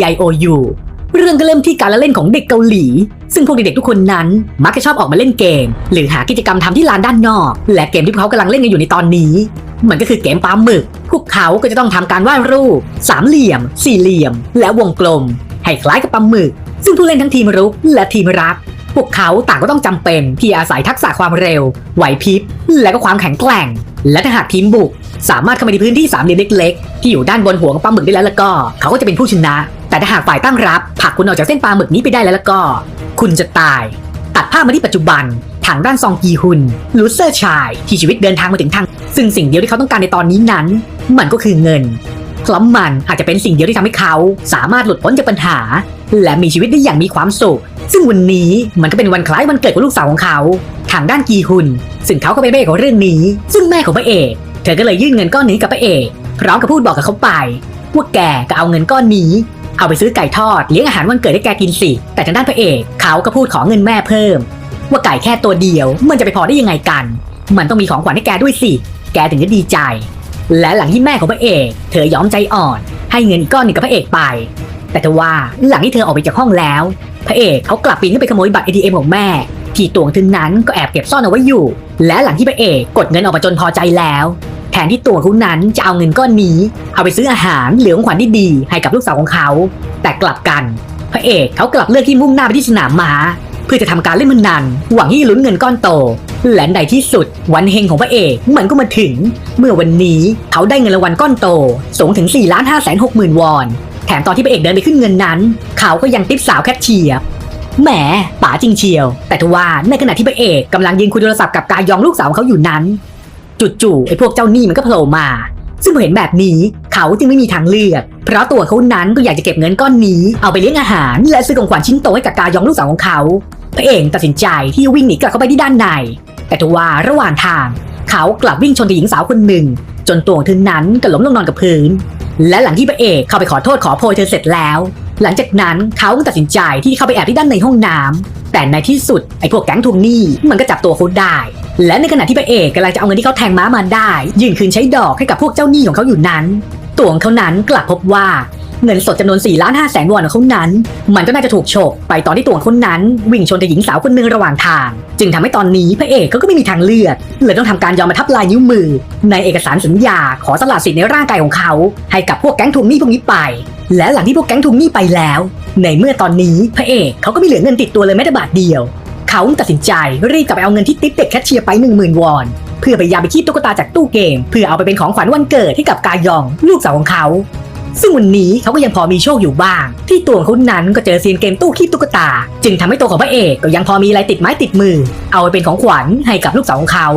EIOU เรื่องก็เริ่มที่การละเล่นของเด็กเกาหลี ซึ่งพวกเด็กๆทุกคนนั้น มักจะชอบออกมาเล่นเกม หรือหากิจกรรมทำที่ลานด้านนอก และเกมที่พวกเขากำลังเล่นกันอยู่ในตอนนี้ มันก็คือเกมปลาหมึก พวกเขาก็จะต้องทำการวาดรูป สามเหลี่ยม สี่เหลี่ยม และวงกลม ให้คล้ายกับปลาหมึก ซึ่งผู้เล่นทั้งทีมรุกและทีมรับพวกเขาต่างก็ต้องจำเป็นที่อาศัยทักษะความเร็ว ไหวพริบ และก็ความแข็งแกร่ง และถ้าหากทีมบุก สามารถเข้าไปในพื้นที่สามเหลี่ยมเล็กๆที่อยู่ด้านบนหัวของปลาหมึกได้แล้วแล้วก็ เขาก็จะเป็นผู้ชนะ แต่ถ้าหากฝ่ายตั้งรับผลักคุณออกจากเส้นปลาหมึกนี้ไปได้แล้วก็ คุณจะตาย ตัดภาพมาที่ปัจจุบันทางด้านซองกีฮุนลูเซอร์ชาย ที่ชีวิตเดินทางมาถึงทาง ซึ่งสิ่งเดียวที่เขาต้องการในตอนนี้นั้น มันก็คือเงินเพราะมันอาจจะเป็นสิ่งเดียวที่ทำให้เขา สามารถหลุดพ้นจากปัญหา และมีชีวิตได้อย่างมีความสุข ซึ่งวันนี้มันก็เป็นวันคล้ายวันเกิดของลูกสาวของเขา ทางด้านกีฮุนซึ่งเขาก็เป็นแม่ของเรื่องนี้ ซึ่งแม่ของพระเอก เธอก็เลยยื่นเงินก้อนนี้กับพระเอกพร้อมกับพูดบอกกับเขาไปว่าแกก็เอาเงินก้อนนี้ เอาไปซื้อไก่ทอดเลี้ยงอาหารวันเกิดให้แกกินสิ แต่ทางด้านพระเอกเขาก็พูดขอเงินแม่เพิ่ม ว่าไก่แค่ตัวเดียว มันจะไปพอได้ยังไงกัน มันต้องมีของขวัญให้แกด้วยสิ แกถึงจะดีใจ และหลังที่แม่ของพระเอก เธอยอมใจอ่อน ให้เงินอีกก้อนหนึ่งกับพระเอกไป แต่ทว่าหลังที่เธอออกไปจากห้องแล้ว พระเอกเขากลับปีนขึ้นไปขโมยบัตร ATM ของแม่ที่ตวงทึนนั้นก็แอบเก็บซ่อนเอาไว้อยู่ และหลังที่พระเอกกดเงินออกมาจนพอใจแล้ว แทนที่ตัวเขานั้นจะเอาเงินก้อนนี้ เอาไปซื้ออาหารหรือของขวัญที่ดีให้กับลูกสาวของเขา แต่กลับกัน พระเอกเขากลับเลือกที่มุ่งหน้าไปที่สนามม้า เพื่อจะทำการเล่นพนันหวังที่จะลุ้นเงินก้อนโต และในที่สุดวันเฮงของพระเอกมันก็มาถึง เมื่อวันนี้เขาได้เงินรางวัลก้อนโตสูงถึง4ล้าน5แสน6หมื่นวอนแถมตอนที่พระเอกเดินไปขึ้นเงินนั้น เขาก็ยังติปสาวแคทเชียร์แหมป๋าจริงเชียว แต่ทว่าในขณะที่พระเอกกำลังยืนคุยโทรศัพท์กับกายองลูกสาวของเขาอยู่นั้น จู่ๆไอ้พวกเจ้าหนี้มันก็โผล่มา ซึ่งพอเห็นแบบนี้เขาจึงไม่มีทางเลือก เพราะตัวเขานั้นก็อยากจะเก็บเงินก้อนนี้เอาไปเลี้ยงอาหาร และซื้อของขวัญชิ้นโตให้กับกายองลูกสาวของเขาพระเอกตัดสินใจที่วิ่งหนีกลับเข้าไปที่ด้านใน แต่ทว่าระหว่างทาง เขากลับวิ่งชนกับหญิงสาวคนหนึ่ง จนตัวของเธอนั้นก็ล้มลงนอนกับพื้น และหลังที่พระเอกเข้าไปขอโทษขอโพยเธอเสร็จแล้ว หลังจากนั้นเขาก็ตัดสินใจที่เข้าไปแอบที่ด้านในห้องน้ำแต่ในที่สุดไอ้พวกแก๊งทวงหนี้มันก็จับตัวเขาได้ และในขณะที่พระเอกกำลังจะเอาเงินที่เขาแทงม้ามาได้ ยื่นคืนใช้ดอกให้กับพวกเจ้าหนี้ของเขาอยู่นั้น ตัวของเขานั้นกลับพบว่าเงินสดจำนวน4ล้าน5แสนวอนของเขานั้น มันก็น่าจะถูกฉกไปตอนที่ตัวของเขานั้น วิ่งชนกับหญิงสาวคนหนึ่งระหว่างทาง จึงทำให้ตอนนี้พระเอกเขาก็ไม่มีทางเลือกเลยต้องทำการยอมมาทับลายนิ้วมือ ในเอกสารสัญญาขอสละสิทธิ์ในร่างกายของเขา ให้กับพวกแก๊งทวงหนี้พวกนี้ไป และหลังที่พวกแก๊งทวงหนี้ไปแล้ว ในเมื่อตอนนี้พระเอกเขาก็ไม่เหลือเงินติดตัวเลยแม้แต่บาทเดียว เขาตัดสินใจรีบกลับไปเอาเงินที่ติ๊บเด็กแคชเชียร์ไป 1 0,000 วอน เพื่อไปยาไปคีบตุ๊กตาจากตู้เกม เพื่อเอาไปเป็นของขวัญวันเกิดให้กับกายอง ลูกสาวของเขา ซึ่งวันนี้เขาก็ยังพอมีโชคอยู่บ้าง ที่ตัวของเขานั้นก็เจอเซียนเกมตู้คีบตุ๊กตา จึงทำให้ตัวของพระเอกก็ยังพอมีอะไรติดไม้ติดมือ เอาไปเป็นของขวัญให้กับลูกสาวของเขา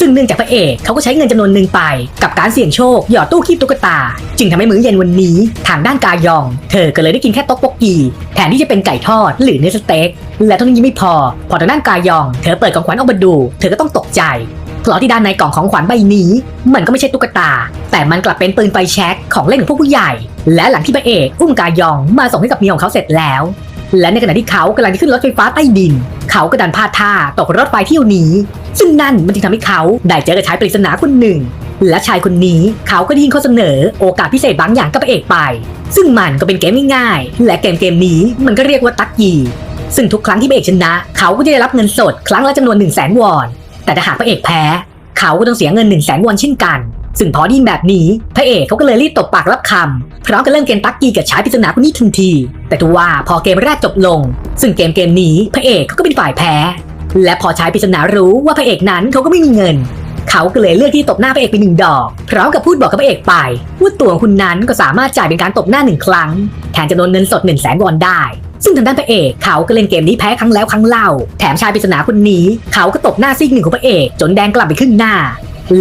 ซึ่งเนื่องจากพระเอกเขาก็ใช้เงินจำนวนหนึ่งไป กับการเสี่ยงโชคหยอดตู้คีบตุ๊กตา จึงทำให้มื้อเย็นวันนี้ ทางด้านกายอง เธอก็เลยได้กินแค่ต๊อกโบกกีแทนที่จะเป็นไก่ทอดหรือเนื้อสเต็กและเท่านี้ยังไม่พอ พอทางด้านกายอง เธอเปิดกล่องขวัญออกมาดู เธอก็ต้องตกใจเพราะที่ด้านในกล่องของขวัญใบนี้ มันก็ไม่ใช่ตุ๊กตา แต่มันกลับเป็นปืนไฟแช็กของเล่นของพวกผู้ใหญ่ และหลังที่พระเอกอุ้มกายองมาส่งให้กับเมียของเขาเสร็จแล้ว และในขณะที่เขากำลังจะขึ้นรถไฟฟ้าใต้ดิน เขาก็ดันพลาดท่าตกรถไฟเที่ยวนี้ ซึ่งนั่นมันจึงทำให้เขาได้เจอกับชายปริศนาคนหนึ่ง และชายคนนี้เขาก็ได้ยินข้อเสนอโอกาสพิเศษบางอย่างกับพระเอกไป ซึ่งมันก็เป็นเกมง่ายๆ และเกมเกมนี้มันก็เรียกว่าตักกีซึ่งทุกครั้งที่พระเอกชนะ เขาก็จะได้รับเงินสดครั้งละจำนวน1 0 0 0 0แสนวอน แต่ถ้าหากพระเอกแพ้ เขาก็ต้องเสียเงิน1 0 0 0 0แสนวอนเช่นกัน ซึ่งพอไดยินแบบนี้พระเอกเขาก็เลยรีบตบปากรับคำพร้อมกับเล่นเกมตักกีกับชายปริศนาคนนี้ทันที แต่ทว่าพอเกมแรกจบลง ซึ่งเกมเกมนี้พระเอกเขาก็เป็นฝ่ายแพ้ และพอชายปริศนารู้ว่าพระเอกนั้นเขาก็ไม่มีเงิน เขาก็เลยเลือกที่ตบหน้าพระเอกไปหนึ่งดอกพร้อมกับพูดบอกกับพระเอกไปว่าตัวของคุณนั้นก็สามารถจ่ายเป็นการตบหน้าหนึ่งครั้งแทนจำนวนเงินสด1นึ่งแสนวอนได้ ซึ่งทางด้านพระเอกเขาก็เล่นเกมนี้แพ้ครั้งแล้วครั้งเล่า แถมชายปริศนาคนนี้เขาก็ตบหน้าซีกหนึ่งของพระเอกจนแดงกลับไปครึ่งหน้า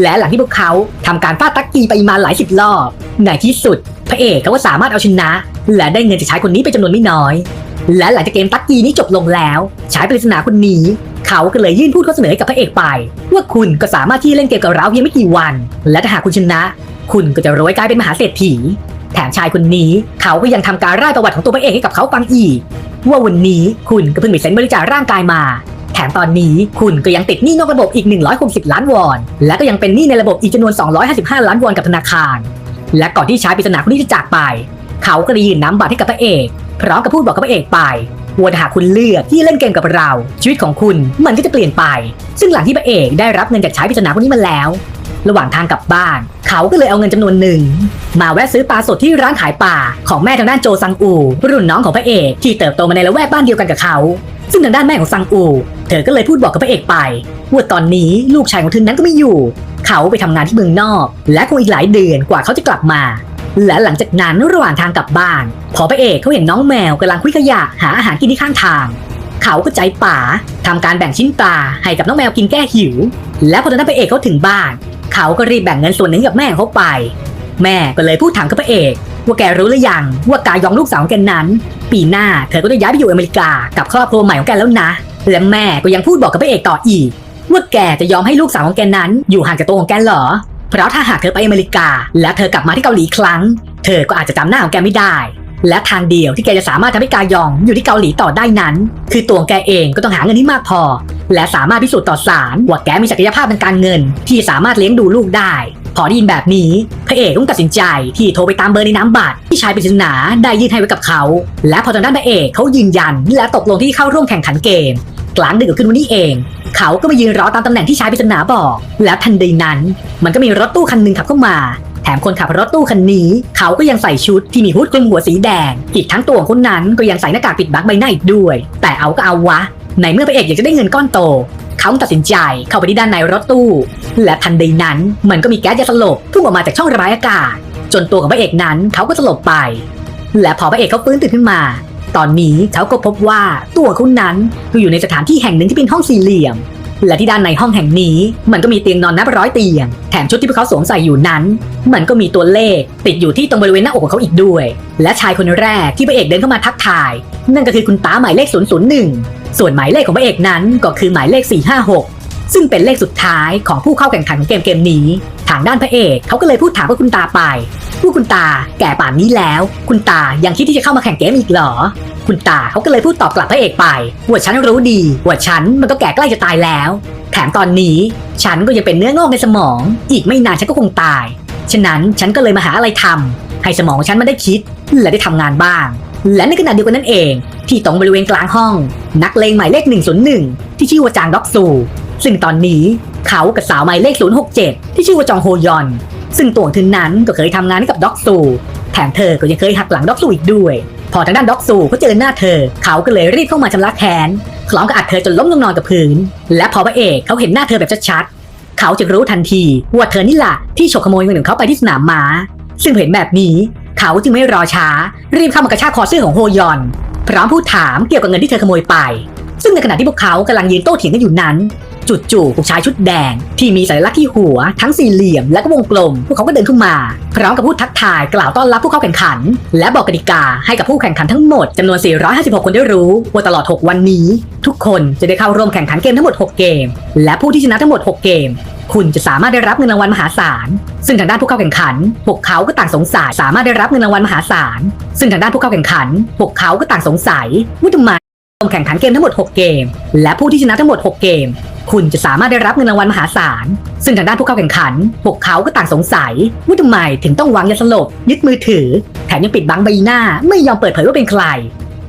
และหลังที่พวกเขาทำการฟาดตักกีไปมาหลายสิบรอบในที่สุด พระเอกเขาก็สามารถเอาชนะ และได้เงินจากชายคนนี้ไปจำนวนไม่น้อย และหลังจากเกมตักกีนี้จบลงแล้วชายปริศนาคนนี้ เขาก็เลยยื่นพูดข้อเสนอให้กับพระเอกไป ว่าคุณก็สามารถที่เล่นเกมกับเราเพียงไม่กี่วัน และถ้าหากคุณชนะ คุณก็จะรวยกลายเป็นมหาเศรษฐี แถมชายคนนี้เขาก็ยังทำการร่ายประวัติของตัวพระเอกให้กับเขาฟังอีก ว่าวันนี้คุณก็เพิ่งไปเซ็นบริจาคร่างกายมา แถมตอนนี้คุณก็ยังติดหนี้นอกระบบอีก 160 ล้านวอน และก็ยังเป็นหนี้ในระบบอีกจำนวน 255 ล้านวอนกับธนาคาร และก่อนที่ชายปริศนาคนนี้จะจากไป เขาก็เลยยื่นน้ำบัตรให้กับพระเอก พร้อมกับพูดบอกกับพระเอกไป ว่าถ้าหากคุณเลือกที่เล่นเกมกับเรา ชีวิตของคุณมันก็จะเปลี่ยนไป ซึ่งหลังที่พระเอกได้รับเงินจากชายปริศนาคนนี้มาแล้ว ระหว่างทางกลับบ้าน เขาก็เลยเอาเงินจำนวนหนึ่ง มาแวะซื้อปลาสดที่ร้านขายปลาของแม่ทางด้านโจซังอูรุ่นน้องของพระเอกที่เติบโตมาในละแวกบ้านเดียวกันกับเขา ซึ่งทางด้านแม่ของซังอู เธอก็เลยพูดบอกกับพระเอกไปว่าตอนนี้ลูกชายของเธอนั้นก็ไม่อยู่ เขาไปทำงานที่เมืองนอก และคงอีกหลายเดือนกว่าเขาจะกลับมา และหลังจากนั้นระหว่างทางกลับบ้าน พอพระเอกเขาเห็นน้องแมวกำลังคุยขยะหาอาหารกินที่ข้างทาง เขาก็ใจป่าทำการแบ่งชิ้นปลาให้กับน้องแมวกินแก้หิว และพอตอนนั้นพระเอกเขาถึงบ้าน เขาก็รีบแบ่งเงินส่วนหนึ่งกับแม่เขาไป แม่ก็เลยพูดถามกับพระเอก ว่าแกรู้หรือยังว่ากายองลูกสาวของแกนั้น ปีหน้าเธอก็จะย้ายไปอยู่อเมริกากับครอบครัวใหม่ของแกแล้วนะ และแม่ก็ยังพูดบอกกับพระเอกต่ออีกว่าแกจะยอมให้ลูกสาวของแกนั้น อยู่ห่างจากตัวของแกเหรอ เพราะถ้าหากเธอไปอเมริกา และเธอกลับมาที่เกาหลีครั้ง เธอก็อาจจะจำหน้าของแกไม่ได้ และทางเดียวที่แกจะสามารถทำให้กายองอยู่ที่เกาหลีต่อได้นั้น คือตัวของแกเองก็ต้องหาเงินที่มากพอ และสามารถพิสูจน์ต่อศาลว่าแกมีศักยภาพทางการเงิน ที่สามารถเลี้ยงดูลูกได้ พอได้ยินแบบนี้พระเอกต้องตัดสินใจที่โทรไปตามเบอร์ในน้ำบัตรที่ชายปริศนาได้ยื่นให้ไว้กับเขา และพอทางด้านพระเอกเขายืนยัน และตกลงที่เข้าร่วมแข่งขันเกม กลางดึกขึ้นวันนี้เอง เขาก็มายืนรอตามตำแหน่งที่ชายปริศนาบอก และทันใดนั้น มันก็มีรถตู้คันหนึ่งขับเข้ามาแถมคนขับรถตู้คันนี้ เขาก็ยังใส่ชุดที่มีฮูดคลุมหัวสีแดง อีกทั้งตัวของคนนั้นก็ยังใส่หน้ากากปิดบังใบหน้าอีกด้วย แต่เอาก็เอาวะในเมื่อพระเอกอยากจะได้เงินก้อนโต เขาตัดสินใจเข้าไปที่ด้านในรถตู้ และทันใดนั้นมันก็มีแก๊สยาสลบพุ่งออกมาจากช่องระบายอากาศ จนตัวของพระเอกนั้นเขาก็สลบไป และพอพระเอกเขาฟื้นตื่นขึ้นมา ตอนนี้เขาก็พบว่าตัวเขานั้นอยู่ในสถานที่แห่งหนึ่งที่เป็นห้องสี่เหลี่ยม และที่ด้านในห้องแห่งนี้ มันก็มีเตียงนอนนับร้อยเตียง แถมชุดที่พวกเขาสวมใส่อยู่นั้น มันก็มีตัวเลข ติดอยู่ที่ตรงบริเวณหน้าอกของเขาอีกด้วย และชายคนแรกที่พระเอกเดินเข้ามาทักทาย นั่นก็คือคุณตาหมายเลข 001 ส่วนหมายเลขของพระเอกนั้นก็คือหมายเลข 456 ซึ่งเป็นเลขสุดท้ายของผู้เข้าแข่งขันของเกมเกมนี้ ทางด้านพระเอกเขาก็เลยพูดถามกับคุณตาไป ผู้คุณตาแก่ป่านนี้แล้ว คุณตายังคิดที่จะเข้ามาแข่งเกมอีกเหรอ คุณตาเขาก็เลยพูดตอบกลับพระเอกไปว่าฉันรู้ดีว่าฉันมันก็แก่ใกล้จะตายแล้ว แถมตอนนี้ฉันก็ยังเป็นเนื้องอกในสมอง อีกไม่นานฉันก็คงตาย ฉะนั้นฉันก็เลยมาหาอะไรทำให้สมองฉันมันได้คิดและได้ทำงานบ้าง และในขณะเดียวกันนั่นเอง ที่ตรงบริเวณกลางห้อง นักเลงหมายเลข 101 ที่ชื่อว่าจางด็อกซู ซึ่งตอนนี้เขากับสาวหมายเลข 067 ที่ชื่อว่าจองโฮยอน ซึ่งตัวของนั้นก็เคยทำงานกับด็อกซูแถมเธอก็ยังเคยหักหลังด็อกซูอีกด้วย พอทางด้านด็อกซูเขาเจอหน้าเธอ เขาก็เลยรีบเข้ามาชำระแค้นพร้อมกับอัดเธอจนล้มลงนอนกับพื้น และพอพระเอกเขาเห็นหน้าเธอแบบชัดๆเขาจะรู้ทันทีว่าเธอนี่แหละที่ฉกขโมยเงินของเขาไปที่สนามม้า ซึ่งเห็นแบบนี้เขาจึงไม่รอช้า รีบเข้ามากระชากคอเสื้อของโฮยอน พร้อมพูดถามเกี่ยวกับเงินที่เธอขโมยไป ซึ่งในขณะที่พวกเขากำลังยืนโต้เถียงกันอยู่นั้น จู่ๆผู้ชายชุดแดง ที่มีสัญลักษณ์ที่หัวทั้งสี่เหลี่ยมและก็วงกลม พวกเขาก็เดินเข้ามาพร้อมกับพูดทักทายกล่าวต้อนรับผู้เข้าแข่งขัน และบอกกติกาให้กับผู้แข่งขันทั้งหมดจำนวน 456 คนได้รู้ว่าตลอด 6 วันนี้ ทุกคนจะได้เข้าร่วมแข่งขันเกมทั้งหมด 6 เกม และผู้ที่ชนะทั้งหมด 6 เกมคุณจะสามารถได้รับเงินรางวัลมหาศาล ซึ่งทางด้านผู้เข้าแข่งขัน พวกเขาก็ต่างสงสัย สามารถได้รับเงินรางวัลมหาศาล ซึ่งทางด้านผู้เข้าแข่งขัน พวกเขาก็ต่างสงสัยว่าทำไมร่วมแข่งขันเกมทั้งหมด 6 เกม และผู้ที่ชนะทั้งหมด 6 เกม คุณจะสามารถได้รับเงินรางวัลมหาศาล ซึ่งทางด้านผู้เข้าแข่งขัน พวกเขาก็ต่างสงสัยว่าทำไมถึงต้องวางยาสลบ ยึดมือถือ แถมยังปิดบังใบหน้า ไม่ยอมเปิดเผยว่าเป็นใคร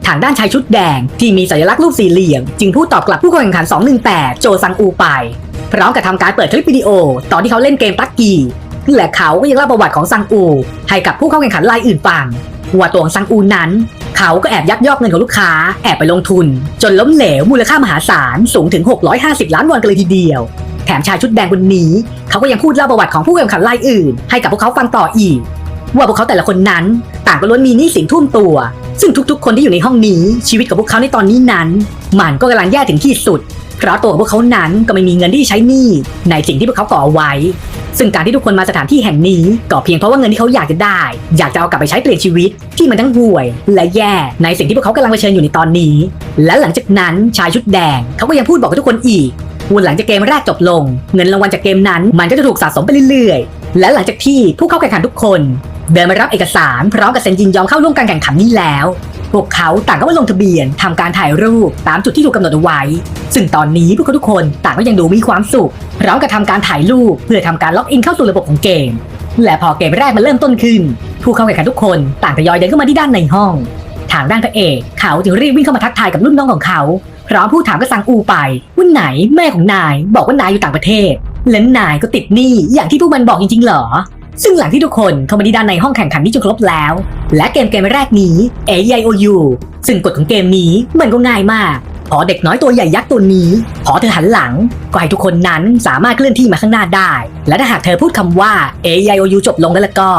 ทางด้านชายชุดแดงที่มีสัญลักษณ์รูปสี่เหลี่ยม จึงพูดตอบกลับผู้เข้าแข่งขัน 218 โจซังอูไป พร้อมกับทำการเปิดคลิปวิดีโอ ตอนที่เขาเล่นเกมตักกีและเขาก็ยังเล่าประวัติของซังอู ให้กับผู้เข้าแข่งขันรายอื่นฟังว่าตัวของซังอูนั้น เขาก็แอบยักยอกเงินของลูกค้า แอบไปลงทุน จนล้มเหลวมูลค่ามหาศาลสูงถึง 650 ล้านวอนกันเลยทีเดียว แถมชายชุดแดงคนนี้ เขาก็ยังพูดเล่าประวัติของผู้แข่งขันรายอื่น ให้กับพวกเขาฟังต่ออีก ว่าพวกเขาแต่ละคนนั้น ต่างก็ล้วนมีหนี้สินท่วมตัว ซึ่งทุกๆ คนที่อยู่ในห้องนี้ชีวิตของพวกเขาในตอนนี้นั้น มันก็กำลังแย่ถึงที่สุดเพราะตัวพวกเขานั้นก็ไม่มีเงินที่ใช้หนี้ในสิ่งที่พวกเขาก่อไว้ ซึ่งการที่ทุกคนมาสถานที่แห่งนี้ก็เพียงเพราะว่าเงินที่เขาอยากจะได้ อยากจะเอากลับไปใช้เปลี่ยนชีวิตที่มันทั้งห่วย และแย่ในสิ่งที่พวกเขากำลังเผชิญอยู่ในตอนนี้ และหลังจากนั้นชายชุดแดงเขาก็ยังพูดบอกกับทุกคนอีกว่าหลังจากเกมแรกจบลง เงินรางวัลจากเกมนั้น มันก็จะถูกสะสมไปเรื่อยๆ และหลังจากที่ผู้เข้าแข่งขันทุกคน เดินมารับเอกสารพร้อมกับเซ็นยินยอมเข้าร่วมการแข่งขันนี้แล้ว วกเขาต่างก็มาลงทะเบียนทำการถ่ายรูปตามจุดที่ถูกกำหนดเอาไว้ ซึ่งตอนนี้พวกเขาทุกคนต่างก็ยังดูมีความสุขพร้อมกับทำการถ่ายรูปเพื่อทำการล็อกอินเข้าสู่ระบบของเกม และพอเกมแรกมันเริ่มต้นขึ้น ผู้เข้าแข่งขันทุกคนต่างทยอยเดินเข้ามาที่ด้านในห้อง ทางด้านพระเอกเขาจึงรีบวิ่งเข้ามาทักทายกับรุ่นน้องของเขาพร้อมพูดถามกับซังอูไปว่าไหนแม่ของนาย บอกว่านายอยู่ต่างประเทศและนายก็ติดหนี้อย่างที่พวกมันบอกจริงๆเหรอ ซึ่งหลังที่ทุกคนเข้ามาที่ด้านในห้องแข่งขันนี้จนครบแล้ว และเกมเกมแรกนี้ A I O U ซึ่งกฎของเกมนี้มันก็ง่ายมาก พอเด็กน้อยตัวใหญ่ยักษ์ตัวนี้ พอเธอหันหลังก็ให้ทุกคนนั้นสามารถเคลื่อนที่มาข้างหน้าได้ และถ้าหากเธอพูดคำว่า A I O U จบลงแล้วละก็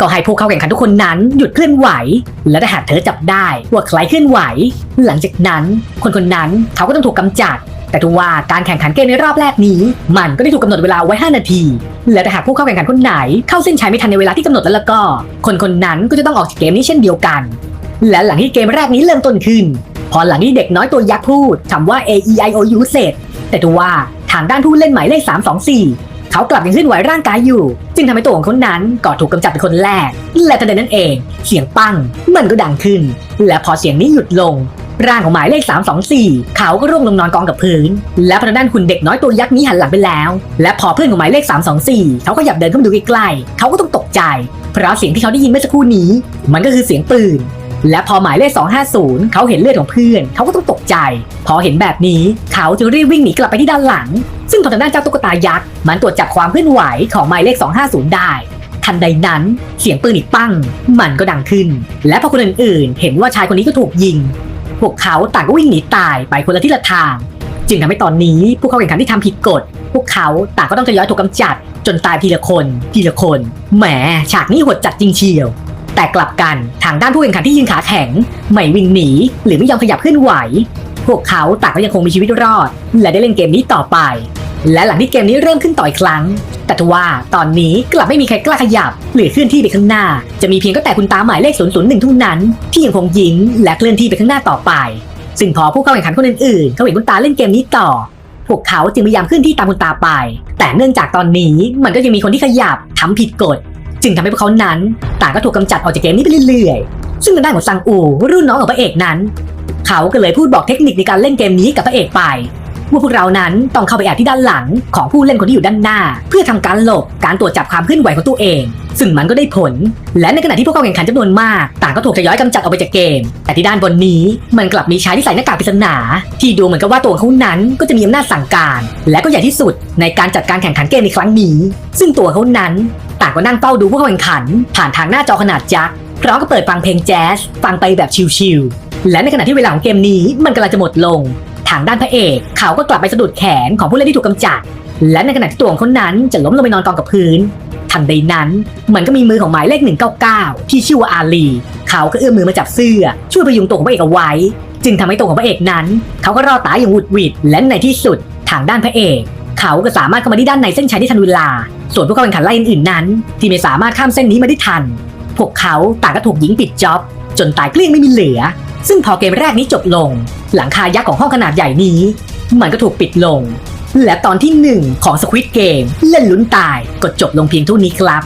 ก็ให้ผู้เข้าแข่งขันทุกคนนั้นหยุดเคลื่อนไหว และถ้าหากเธอจับได้ว่าใครเคลื่อนไหว หลังจากนั้น คนคนนั้นเขาก็ต้องถูกกำจัด แต่ทว่าการแข่งขันเกมในรอบแรกนี้ มันก็ได้ถูกกำหนดเวลาไว้ 5 นาที และถ้าหากผู้เข้าแข่งขันคนไหน เข้าเส้นชัยไม่ทันในเวลาที่กำหนดแล้วก็ คนคนนั้นก็จะต้องออกจากเกมนี้เช่นเดียวกัน และหลังที่เกมแรกนี้เริ่มต้นขึ้น พอหลังที่เด็กน้อยตัวยักษ์พูดคำว่า A E I O U เสร็จ แต่ทว่าทางด้านผู้เล่นหมายเลข324เขากลับยังเคลื่อนไหวร่างกายอยู่ จึงทำให้ตัวของเขานั้นก็ถูกกำจัดเป็นคนแรก และทันใดนั้นเอง เสียงปั้งมันก็ดังขึ้น และพอเสียงนี้หยุดลง ร่างของหมายเลข 324 เขาก็ร่วงลงนอนกองกับพื้น และพอทางด้านคุณเด็กน้อยตัวยักษ์นี้หันหลังไปแล้ว และพอเพื่อนของหมายเลข 324 เขาก็หยับเดินเข้ามาดูใกล้ๆเขาก็ต้องตกใจ เพราะเสียงที่เขาได้ยินเมื่อสักครู่นี้ มันก็คือเสียงปืนและพอหมายเลข 250 เขาเห็นเลือดของเพื่อน เขาก็ต้องตกใจ พอเห็นแบบนี้ เขาจึงรีบวิ่งหนีกลับไปที่ด้านหลัง ซึ่งพอทางด้านเจ้าตุ๊กตายักษ์ มันตรวจจับความเคลื่อนไหวของหมายเลข 250 ได้ ทันใดนั้น เสียงปืนอีกปั้ง มันก็ดังขึ้น และพอคนอื่นๆ เห็นว่าชายคนนี้ก็ถูกยิง พวกเขาต่างก็วิ่งหนีตายไปคนละทิศละทาง จึงทำให้ตอนนี้ผู้เข้าแข่งขันที่ทำผิดกฎ พวกเขาต่างก็ต้องทยอยถูกกำจัด จนตายทีละคนทีละคนแหมฉากนี้โหดจัดจริงเชียว แต่กลับกันทางด้านผู้แข่งขันที่ยืนขาแข็งไม่วิ่งหนี หรือไม่ยอมขยับเคลื่อนไหว พวกเขาต่างก็ยังคงมีชีวิตรอด และได้เล่นเกมนี้ต่อไป และหลังที่เกมนี้เริ่มขึ้นต่ออีกครั้ง แต่ทว่าตอนนี้กลับไม่มีใครกล้าขยับ หรือเคลื่อนที่ไปข้างหน้า จะมีเพียงก็แต่คุณตาหมายเลข 001เท่านั้น ที่ยังคงยิ้มและเคลื่อนที่ไปข้างหน้าต่อไป ซึ่งพอผู้เข้าแข่งขันคนอื่นๆเขาเห็นคุณตาเล่นเกมนี้ต่อ พวกเขาจึงพยายามเคลื่อนที่ตามคุณตาไป แต่เนื่องจากตอนนี้มันก็ยังมีคนที่ขยับทำผิดกฎ จึงทำให้พวกเขานั้นต่างก็ถูกกำจัดออกจากเกมนี้ไปเรื่อยๆ ซึ่งทางด้านของซังอูรุ่นน้องของพระเอกนั้น เขาก็เลยพูดบอกเทคนิคในการเล่นเกมนี้กับพระเอกไป ว่าพวกเรานั้นต้องเข้าไปแอบที่ด้านหลังของผู้เล่นคนที่อยู่ด้านหน้า เพื่อทำการหลบการตรวจจับความเคลื่อนไหวของตัวเอง ซึ่งมันก็ได้ผล และในขณะที่พวกเขาแข่งขันจำนวนมากต่างก็ถูกทยอยกำจัดออกไปจากเกม แต่ที่ด้านบนนี้มันกลับมีชายที่ใส่หน้ากากปริศนา ที่ดูเหมือนกับว่าตัวเขานั้นก็จะมีอำนาจสั่งการ และก็ใหญ่ที่สุดในการจัดการแข่งขันเกมในครั้งนี้ ซึ่งตัวเขานั้นต่างก็นั่งเฝ้าดูผู้เขาแข่งขัน ผ่านทางหน้าจอขนาดยักษ์พร้อมกับเปิดฟังเพลงแจ๊สฟังไปแบบชิลๆและในขณะที่เวลาของเกมนี้มันกำลังจะหมดลง ทางด้านพระเอกเขาก็กลับไปสะดุดแขนของผู้เล่นที่ถูกกำจัด และในขณะที่ตัวของเขานั้นจะล้มลงไปนอนกองกับพื้น ทันใดนั้นมันก็มีมือของหมายเลข 199 ที่ชื่อว่าอาลี เขาก็เอื้อมมือมาจับเสื้อ ช่วยพยุงตัวของพระเอกเอาไว้ จึงทำให้ตัวของพระเอกนั้น เขาก็รอดตายอย่างหวุดหวิดและในที่สุดทางด้านพระเอกเขาก็สามารถเข้ามาที่ด้านในเส้นชัยได้ทันเวลา ส่วนผู้เข้าแข่งขันรายอื่นๆนั้น ที่ไม่สามารถข้ามเส้นนี้มาได้ทัน พวกเขาต่างก็ถูกยิงปิดจ็อบ จนตายเกลี้ยงไม่มีเหลือ ซึ่งพอเกมแรกนี้จบลง หลังคายักษ์ของห้องขนาดใหญ่นี้ มันก็ถูกปิดลง และตอนที่หนึ่งของสควิตเกมเล่นลุ้นตายก็จบลงเพียงเท่านี้ครับ